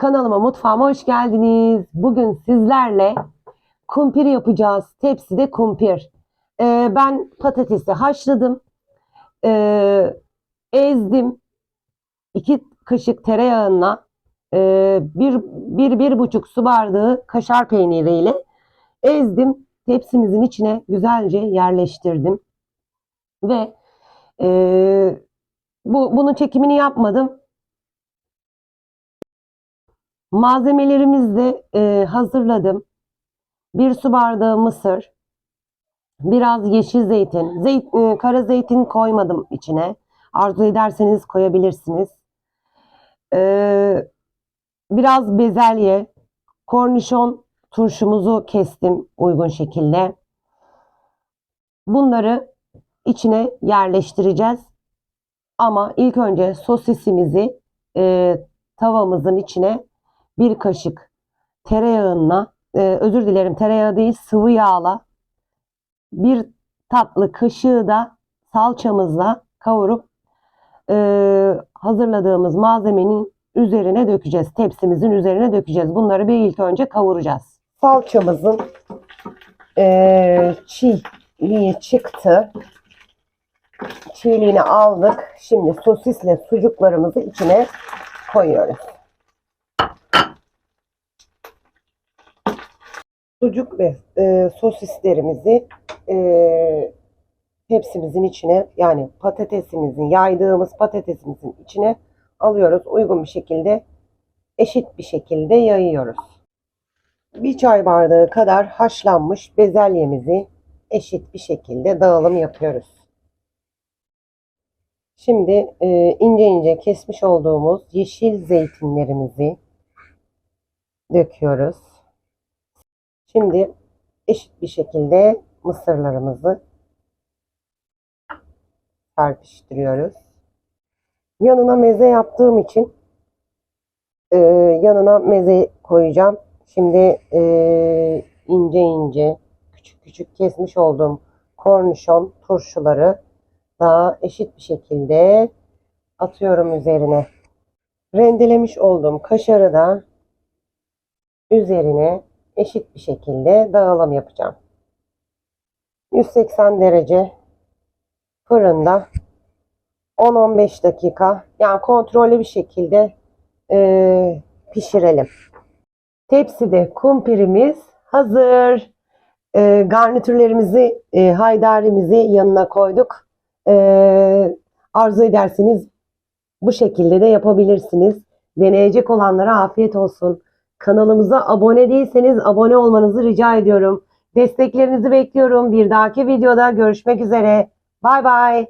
Kanalıma mutfağıma hoş geldiniz. Bugün sizlerle kumpir yapacağız. Tepside kumpir. Ee, ben patatesi haşladım. Ee, ezdim. İki kaşık tereyağına e, bir, bir, bir buçuk su bardağı kaşar peyniriyle ezdim. Tepsimizin içine güzelce yerleştirdim. Ve e, bu, bunun çekimini yapmadım. Malzemelerimizi e, hazırladım. Bir su bardağı mısır, biraz yeşil zeytin, zeyt, e, kara zeytin koymadım içine. Arzu ederseniz koyabilirsiniz. E, biraz bezelye, kornişon turşumuzu kestim uygun şekilde. Bunları içine yerleştireceğiz. Ama ilk önce sosisimizi e, tavamızın içine bir kaşık tereyağına, e, özür dilerim tereyağı değil sıvı yağla bir tatlı kaşığı da salçamızla kavurup e, hazırladığımız malzemenin üzerine dökeceğiz. Tepsimizin üzerine dökeceğiz. Bunları bir ilk önce kavuracağız. Salçamızın e, çiğliği çıktı. Çiğliğini aldık. Şimdi sosisle sucuklarımızı içine koyuyoruz. Sucuk ve e, sosislerimizi e, tepsimizin içine yani patatesimizin yaydığımız patatesimizin içine alıyoruz. Uygun bir şekilde eşit bir şekilde yayıyoruz. Bir çay bardağı kadar haşlanmış bezelyemizi eşit bir şekilde dağılım yapıyoruz. Şimdi e, ince ince kesmiş olduğumuz yeşil zeytinlerimizi döküyoruz. Şimdi eşit bir şekilde mısırlarımızı serpiştiriyoruz. Yanına meze yaptığım için e, yanına meze koyacağım. Şimdi e, ince ince küçük küçük kesmiş olduğum kornişon turşuları daha eşit bir şekilde atıyorum üzerine. Rendelemiş olduğum kaşarı da üzerine eşit bir şekilde dağılım yapacağım. 180 derece fırında 10-15 dakika yani kontrollü bir şekilde e, pişirelim. Tepside kumpirimiz hazır. E, garnitürlerimizi, e, haydarimizi yanına koyduk. E, arzu ederseniz bu şekilde de yapabilirsiniz. Deneyecek olanlara afiyet olsun. Kanalımıza abone değilseniz abone olmanızı rica ediyorum. Desteklerinizi bekliyorum. Bir dahaki videoda görüşmek üzere. Bay bay.